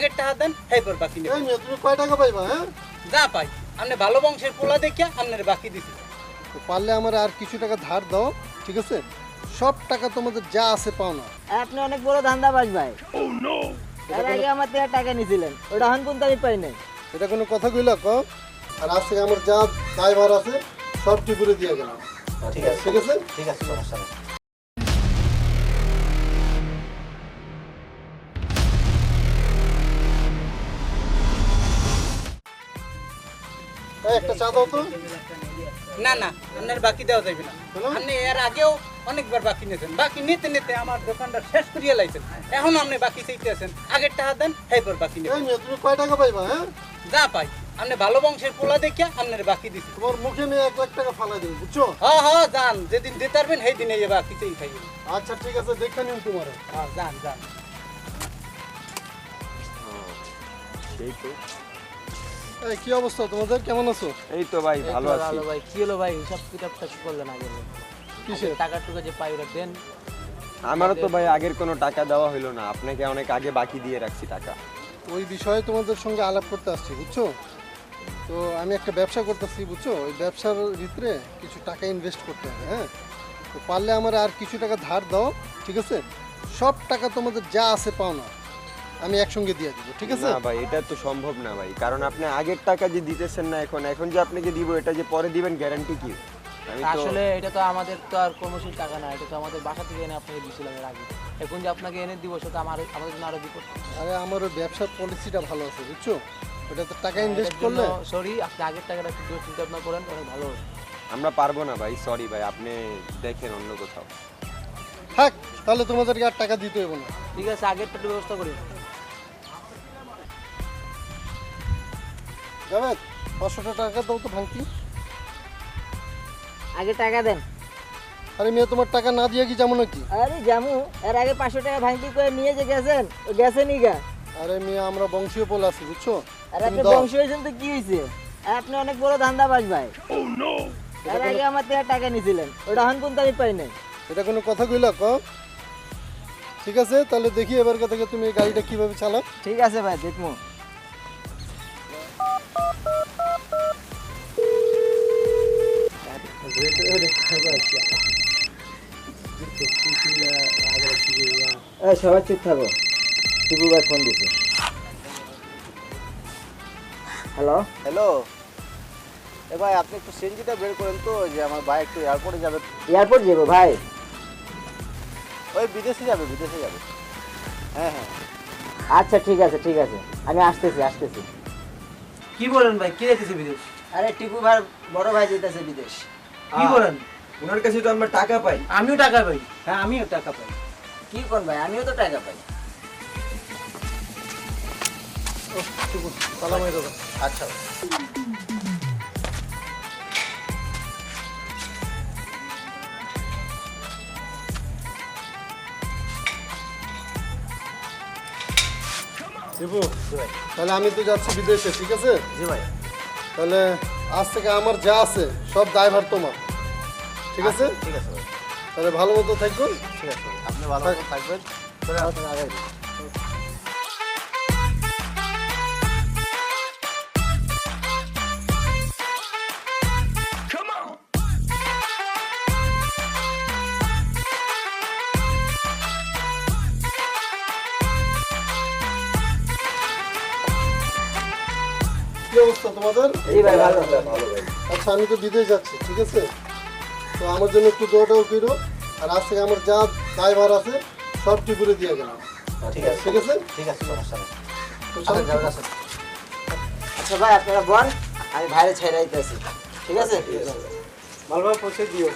আগের টাকা দেন এরপর বাকি নেবেন। তুমি কয় টাকা পাইবা হ্যাঁ? যা পাই। আপনি ভালো বংশের পোলা দেখিয়া আপনার বাকি দিতে পারলে আমার আর কিছু টাকা ধার দাও ঠিক আছে? সব টাকা তোমাদের যা আছে পাও না। আপনি অনেক বড় ধান্দাবাজ ভাই। এর আগে আমার থেকে টাকা নিয়েছিলেন ওটা হন কিন্তু আমি পাই নাই? এটা কোনো কথা কইলা ক আর আজ থেকে আমার যা দায়ভার আছে সব টিপুরে দিয়ে গেলাম। ঠিক আছে। ঠিক আছে? ঠিক আছে সমস্যা নেই। একটা চা দাও তো। না না আপনার বাকি দেওয়া যাবে না? আপনি এর আগেও অনেকবার বাকি নিয়েছেন। বাকি নিতে নিতে আমার দোকানটা শেষ করিয়ে লাইছেন। এখন আপনি বাকি চাইতে আছেন। আগের টাকা দেন এরপর বাকি এই নেবেন তুমি কয় টাকা পাইবা হ্যাঁ? যা পাই। আপনি ভালো বংশের পোলা দেখিয়া আপনার বাকি দিতে তোমার মুখে নিয়ে এক লাখ টাকা ফালাই দেবো বুঝছ? হ্যাঁ হ্যাঁ যান। যেদিন দিতে পারবেন সেই দিনে এ বাকি চাই খাইয়ে আচ্ছা ঠিক আছে দেখে নিন তোমার। হ্যাঁ যান যান। সেই তো। এই কি অবস্থা? তোমাদের কেমন আছো? এই তো ভাই ভালো আছি। ভালো ভাই। কি হলো ভাই? হিসাব কিতাবটা কি করলেন আগে? কিসের? টাকা টুকা যে পাই দেন। আমারও তো ভাই আগের কোনো টাকা দেওয়া হলো না। আপনাকে অনেক আগে বাকি দিয়ে রাখছি টাকা। ওই বিষয়ে তোমাদের সঙ্গে আলাপ করতে আসছি বুঝছ? তো আমি একটা ব্যবসা করতেছি বুঝছ? ওই ব্যবসার ভিতরে কিছু টাকা ইনভেস্ট করতে হবে হ্যাঁ? তো পারলে আমার আর কিছু টাকা ধার দাও ঠিক আছে? সব টাকা তোমাদের যা আছে পাও না। আমি একসঙ্গে দিয়ে দিব ঠিক আছে? না ভাই এটা তো সম্ভব না ভাই। কারণ আপনি আগের টাকা যে দিতেছেন না এখন এখন যে আপনাকে দিব এটা যে পরে দিবেন গ্যারান্টি কি? আসলে এটা তো আমাদের তো আর কর্মশীল টাকা না এটা তো আমাদের বাসা থেকে এনে আপনাকে দিয়েছিলাম এর আগে। এখন যে আপনাকে এনে দিব সেটা আমার আমাদের জন্য আরও বিপদ। আরে আমার ওই ব্যবসার পলিসিটা ভালো আছে বুঝছ? ওটাতে টাকা ইনভেস্ট করলে সরি আপনি আগের টাকাটা একটু চিন্তা ভাবনা করেন অনেক ভালো হবে। আমরা পারব না ভাই সরি ভাই আপনি দেখেন অন্য কোথাও। থাক তাহলে তোমাদেরকে আর টাকা দিতে হবে না। ঠিক আছে আগেরটা একটু ব্যবস্থা করি। যাবে পাঁচশোটা টাকা দাও তো ভাঙতি। আগে টাকা দেন। আরে মেয়ে তোমার টাকা না দিয়ে কি যাব নাকি? আরে জামু এর আগে পাঁচশো টাকা ভাঙতি করে নিয়ে যে গেছেন ও গেছেনই গা। আরে মেয়ে আমরা বংশীয় পোল আছি বুঝছ? আর আপনি দাও। বংশ হয়েছেন তো কি হয়েছে? আপনি অনেক বড় ধান্দাবাজ ভাই। এর আগে আমার থেকে টাকা নিয়েছিলেন ওটা হন কিন্তু আমি পাই নাই। এটা কোনো কথা কইলা ক? ঠিক আছে তাহলে দেখি এবার থেকে তুমি গাড়িটা কীভাবে চালাও। ঠিক আছে ভাই দেখব। সবাই চুপ থাকো। টিপু ভাই ফোন দিছে। হ্যালো হ্যালো এ ভাই আপনি একটু সিএনজিটা বের করেন তো যে আমার ভাই একটু এয়ারপোর্টে যাবে। এয়ারপোর্ট যাব ভাই। ওই বিদেশে যাবে বিদেশে যাবে। হ্যাঁ হ্যাঁ। আচ্ছা ঠিক আছে ঠিক আছে। আমি আসতেছি আসতেছি। কি বলেন ভাই কে যেতেছে বিদেশ? আরে টিপু ভাই বড় ভাই যেতেছে বিদেশ। কি বলেন? ওনার কাছে তো আমরা টাকা পাই। আমিও টাকা পাই। হ্যাঁ আমিও টাকা পাই। কি কোন ভাই? আমিও তো টাকা পাই। সালাম আচ্ছা। তাহলে আমি তো যাচ্ছি বিদেশে ঠিক আছে? জি ভাই। তাহলে আজ থেকে আমার যা আছে সব দায়ভার তোমার। ঠিক আছে? ঠিক আছে তাহলে ভালো মতো থাকবেন ঠিক আছে আপনি ভালো মতো থাকবেন। অবস্থা তোমাদের? জি ভাই ভালো আচ্ছা আমি তো বিদেশ যাচ্ছি ঠিক আছে? তো আমার জন্য একটু দোয়াটাও করো। আর আজ থেকে আমার যা দায়ভার আছে সব টিপুরে দিয়ে গেলাম। ঠিক আছে। ঠিক আছে? ঠিক আছে সমস্যা নেই। আসেন। আচ্ছা ভাই আপনারা বল আমি ভাইরে ছেড়ে আইতেছি ঠিক আছে? ভালোভাবে পৌঁছে দিও।